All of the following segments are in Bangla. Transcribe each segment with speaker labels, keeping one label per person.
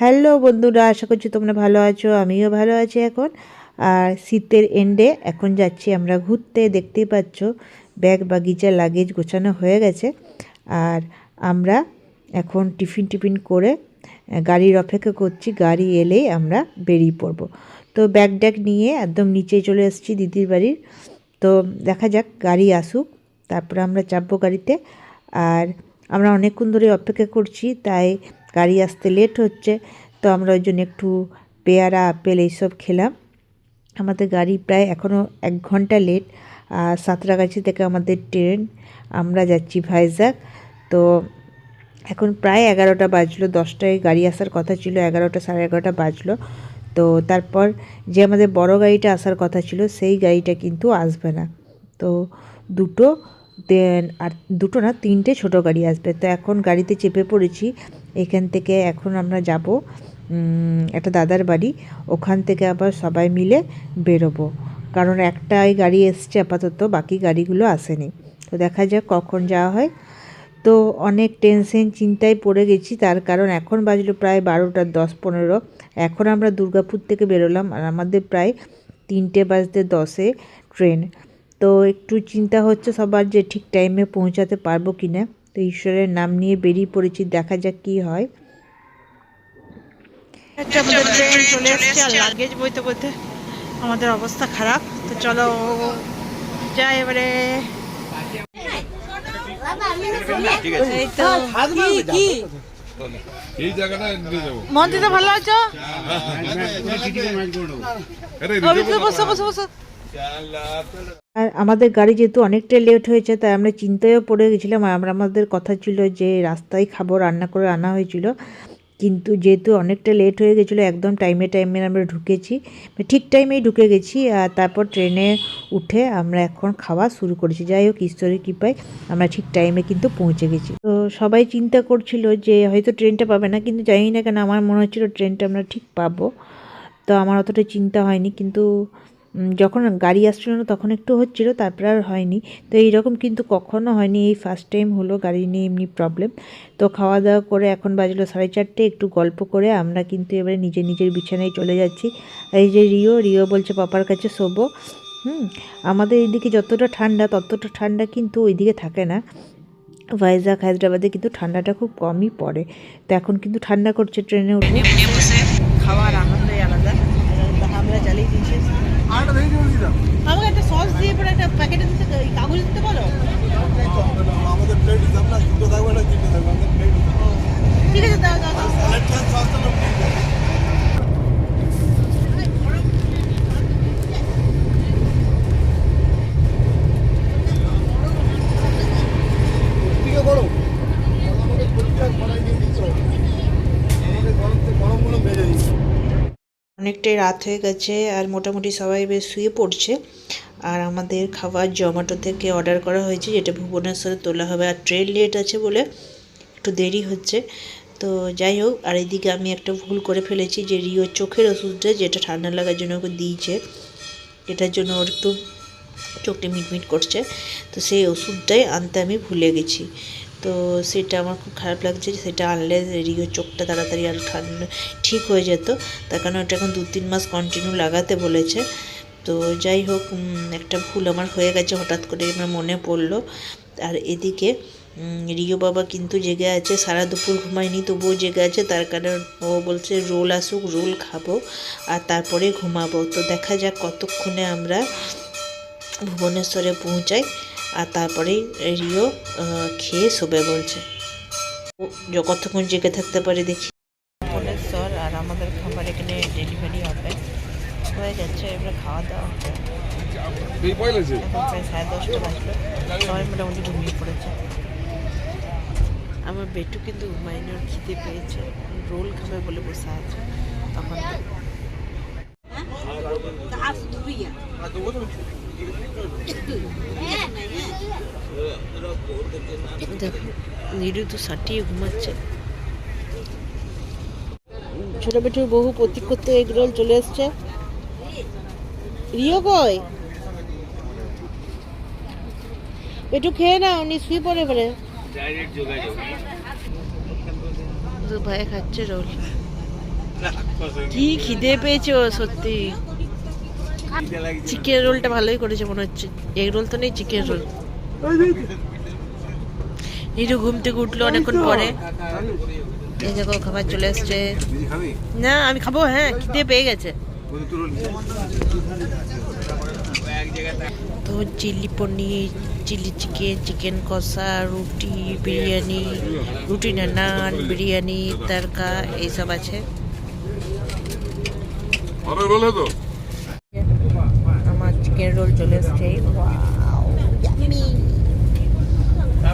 Speaker 1: হ্যালো বন্ধুরা, আশা করছি তোমরা ভালো আছো, আমিও ভালো আছি এখন। আর শীতের এন্ডে এখন যাচ্ছি আমরা ঘুরতে, দেখতেই পাচ্ছ, ব্যাগ, বাগিচা লাগেজ গোছানো হয়ে গেছে। আর আমরা এখন টিফিন টিফিন করে গাড়ির অপেক্ষা করছি, গাড়ি এলেই আমরা বেরিয়ে পড়ব। তো ব্যাগ ট্যাগ নিয়ে একদম নিচে চলে এসেছি দিদির বাড়ির। তো দেখা যাক, গাড়ি আসুক, তারপরে আমরা চাপবো গাড়িতে। আর আমরা অনেকক্ষণ ধরে অপেক্ষা করছি, তাই গাড়ি আসতে লেট হচ্ছে, তো আমরা ওই জন্য একটু পেয়ারা, আপেল এইসব খেলাম। আমাদের গাড়ি প্রায় এখনও এক ঘণ্টা লেট আর সাঁতরাগাছি থেকে আমাদের ট্রেন আমরা যাচ্ছি ভাইজাগ তো এখন প্রায় এগারোটা বাজলো, দশটায় গাড়ি আসার কথা ছিল, এগারোটা সাড়ে এগারোটা বাজলো। তো তারপর যে আমাদের বড় গাড়িটা আসার কথা ছিল, সেই গাড়িটা কিন্তু আসবে না। তো দুটো আর দুটো না তিনটে ছোট গাড়ি আসবে। তো এখন গাড়িতে চেপে পড়েছি। এখান থেকে এখন আমরা যাব একটা দাদার বাড়ি। ওখান থেকে আবার সবাই মিলে বেরোবো। কারণ একটাই গাড়ি এসছে আপাতত, বাকি গাড়িগুলো আসেনি। তো দেখা যাক কখন যাওয়া হয়। তো অনেক টেনশন, চিন্তায় পড়ে গেছি। তার কারণ এখন বাজলো প্রায় বারোটা, দশ পনেরো। এখন আমরা দুর্গাপুর থেকে বেরোলাম। আর আমাদের প্রায় তিনটে বাজতে দশে ট্রেন। তো একটু চিন্তা হচ্ছে সবার যে ঠিক টাইমে পৌঁছাতে পারব কি না তো ঈশ্বরের নাম নিয়ে বেরিয়ে পড়েছি দেখা যাক কী হয়।
Speaker 2: হচ্ছে আমাদের ট্রেন চলে এসেছে আর লাগেজ বইতে বইতে আমাদের অবস্থা খারাপ। তো চলো যাই এবারে। এই তো কি কি?
Speaker 3: এই জায়গাটা নিয়ে যাব।
Speaker 2: মন্দিরে ভালো আছো? বসো বসো বসো।
Speaker 1: আর আমাদের গাড়ি যেহেতু অনেকটাই লেট হয়েছে, তাই আমরা চিন্তায়ও পড়ে গেছিলাম। আমরা আমাদের কথা ছিল যে রাস্তায় খাব, রান্না করে আনা হয়েছিল। কিন্তু যেহেতু অনেকটা লেট হয়ে গেছিল, একদম টাইমে টাইমে আমরা ঢুকেছি। ঠিক টাইমেই ঢুকে গেছি, আর তারপর ট্রেনে উঠে আমরা এখন খাওয়া শুরু করেছি। যাই হোক, ঈশ্বরের কৃপায় আমরা ঠিক টাইমে কিন্তু পৌঁছে গেছি। তো সবাই চিন্তা করছিল যে হয়তো ট্রেনটা পাবে না, কিন্তু জানি না কেন আমার মনে হচ্ছিল ট্রেনটা আমরা ঠিক পাবো। তো আমার অতটা চিন্তা হয়নি, কিন্তু যখন গাড়ি আসছিল না তখন একটু হচ্ছিল তারপরে আর হয়নি। তো এইরকম কিন্তু কখনো হয়নি এই ফার্স্ট টাইম হলো গাড়ি নিয়ে এমনি প্রবলেম তো খাওয়া দাওয়া করে এখন বাজলো সাড়ে চারটে একটু গল্প করে আমরা কিন্তু এবারে নিজের নিজের বিছানায় চলে যাচ্ছি। এই যে রিও রিও বলছে পাপার কাছে শোবো। হুম আমাদের এইদিকে যতটা ঠান্ডা ততটা ঠান্ডা কিন্তু ওইদিকে থাকে না। ভাইজাগ হায়দ্রাবাদে কিন্তু ঠান্ডাটা খুব কমই পড়ে। তো এখন কিন্তু ঠান্ডা করছে ট্রেনে উঠে।
Speaker 2: খাওয়ার আনন্দই আলাদা। আমরা চালিয়ে দিয়েছি। আমাকে একটা সস দিয়ে পরে একটা প্যাকেটে দিতে কাগজ দিতে বলো
Speaker 4: আমাদের প্লেট হিসাব না দুটো থাকবে না তিনটে থাকবে আমাদের প্লেট
Speaker 2: ঠিক আছে দাও দাও দাও
Speaker 4: দিকে গরম আমাদের পরীক্ষা করাই নিয়ে দিচ্ছ আমাদের গরম থেকে গরমগুলো মেরে দিচ্ছ
Speaker 1: অনেকটাই রাত হয়ে গেছে আর মোটামুটি সবাই বেশ শুয়ে পড়ছে। আর আমাদের খাবার জোম্যাটো থেকে অর্ডার করা হয়েছে, যেটা ভুবনেশ্বরে তোলা হবে। আর ট্রেন লেট আছে বলে একটু দেরি হচ্ছে। তো যাই হোক, আর এদিকে আমি একটা ভুল করে ফেলেছি যে রিও চোখের ওষুধটা যেটা ঠান্ডা লাগার জন্য ওকে দিয়েছে, এটার জন্য ওর একটু চোখটা মিটমিট করছে। তো সেই ওষুধটাই আনতে আমি ভুলে গেছি। তো সেটা আমার খুব খারাপ লাগছে সেটা আনলে রিও চোখটা তাড়াতাড়ি আর ঠিক হয়ে যেত। তার কারণ ওটা এখন দু তিন মাস কন্টিনিউ লাগাতে বলেছে। তো যাই হোক একটা ভুল আমার হয়ে গেছে, হঠাৎ করে আমার মনে পড়ল। আর এদিকে রিও বাবা কিন্তু জেগে আছে, সারা দুপুর ঘুমায়নি, তবুও জেগে আছে। তার কারণ ও বলছে, রোল আসুক, রোল খাব আর তারপরে ঘুমাবো। তো দেখা যাক কতক্ষণে আমরা ভুবনেশ্বরে পৌঁছাই। আর তারপরেই রিও খেয়ে শোবে বলছে। কতক্ষণ জেগে থাকতে পারে দেখি। ভুবনেশ্বর আর আমাদের খাবার এখানে ডেলিভারি হবে। হয়ে যাচ্ছে এবার খাওয়া দাওয়া হবে। এখন প্রায় সাড়ে দশটা বাজলো সবাই মোটামুটি ঘুমিয়ে পড়েছে। আমার বেটু কিন্তু ঘুমায়নি ওর খিদে পেয়েছে। রোল খাবে বলে বসে আছে তখন। দেখো নিরু তো সাটিয়ে ঘুমাচ্ছে। ছোট বেটুর বহু প্রতীক করতে এগ রোল চলে এসছে। রিও কই? একটু খেয়ে নাও নি শুয়ে পড়ে পড়ে তো ভাই খাচ্ছে রোল।
Speaker 2: কি খিদে পেয়েছ সত্যি। চিকেন রোলটা ভালোই করেছে মনে হচ্ছে। এগ রোল তো নেই চিকেন রোল। নিরু ঘুম থেকে উঠল অনেকক্ষণ পরে। এই দেখো খাবার চলে এসছে। না আমি খাব হ্যাঁ খিদে পেয়ে গেছে। তো chilli paneer chilli chicken chicken কষা রুটি বিরিয়ানি রুটি না নান বিরিয়ানি তড়কা এইসব আছে।
Speaker 3: আরে বলে তো।
Speaker 2: আমার চিকেন রোল চলে এসছে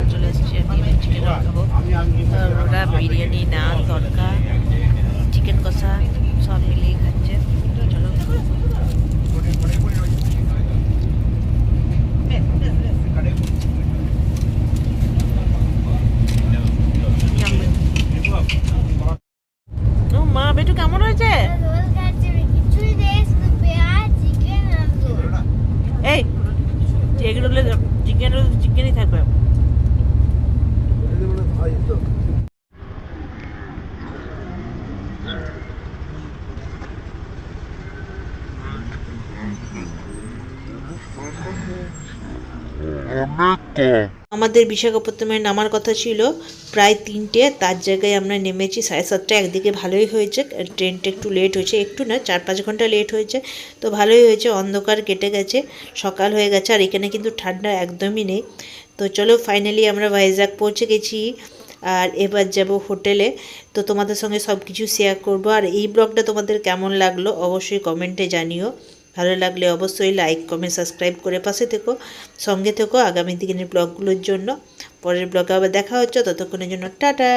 Speaker 2: চলে এসছে আমি চিকেন রোল খাব আর ওরা বিরিয়ানি নান তড়কা চিকেন কষা সব মিলিয়ে খাচ্ছে তো চলো ও মা বেটু কেমন হয়েছে
Speaker 5: রোল খাচ্ছে কিছুই দেশ পেঁয়াজ চিকেন আর রোল
Speaker 2: এই এগ রোলে চিকেন রোল চিকেনই থাকবে
Speaker 4: ভাই তো
Speaker 1: আমাদের বিশাখাপত্তনামে নামার কথা ছিল, প্রায় তিনটে, তার জায়গায় আমরা নেমেছি, সাড়ে সাতটা একদিকে ভালোই হয়েছে, ট্রেনটা একটু লেট হয়েছে, একটু না, চার পাঁচ ঘণ্টা লেট হয়েছে, তো ভালোই হয়েছে, অন্ধকার কেটে গেছে, সকাল হয়ে গেছে, আর এখানে কিন্তু ঠান্ডা একদমই নেই। তো চলো ফাইনালি আমরা ভাইজাগ পৌঁছে গেছি, আর এবার যাব হোটেলে তো তোমাদের সঙ্গে সব কিছু শেয়ার করব, আর এই ব্লগটা তোমাদের কেমন লাগল অবশ্যই কমেন্টে জানিও। ভালো লাগলে অবশ্যই লাইক কমেন্ট সাবস্ক্রাইব করে পাশে থেকো, সঙ্গে থেকো আগামী দিনের ব্লগগুলোর জন্য। পরের ব্লগে আবার দেখা হচ্ছে, ততক্ষণের জন্য টাটা!